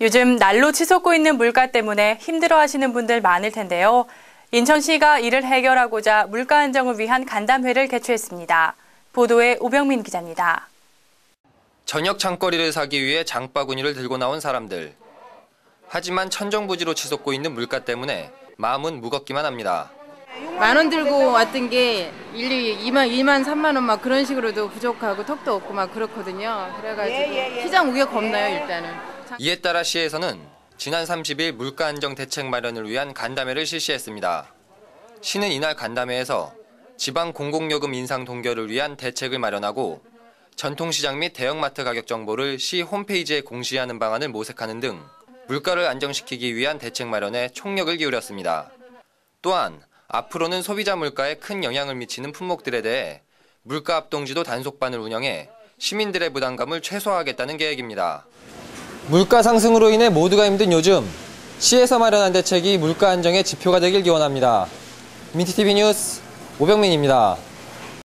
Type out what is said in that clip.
요즘 날로 치솟고 있는 물가 때문에 힘들어 하시는 분들 많을 텐데요. 인천시가 이를 해결하고자 물가 안정을 위한 간담회를 개최했습니다. 보도에 오병민 기자입니다. 저녁 장거리를 사기 위해 장바구니를 들고 나온 사람들. 하지만 천정부지로 치솟고 있는 물가 때문에 마음은 무겁기만 합니다. 만 원 들고 왔던 게 일리 2만, 2만, 3만 원 막 그런 식으로도 부족하고 턱도 없고 막 그렇거든요. 그래가지고 시장 우겨 겁나요 일단은. 이에 따라 시에서는 지난 30일 물가 안정 대책 마련을 위한 간담회를 실시했습니다. 시는 이날 간담회에서 지방 공공요금 인상 동결을 위한 대책을 마련하고 전통시장 및 대형마트 가격 정보를 시 홈페이지에 공시하는 방안을 모색하는 등 물가를 안정시키기 위한 대책 마련에 총력을 기울였습니다. 또한 앞으로는 소비자 물가에 큰 영향을 미치는 품목들에 대해 물가 합동지도 단속반을 운영해 시민들의 부담감을 최소화하겠다는 계획입니다. 물가 상승으로 인해 모두가 힘든 요즘 시에서 마련한 대책이 물가 안정의 지표가 되길 기원합니다. 민트TV 뉴스 오병민입니다.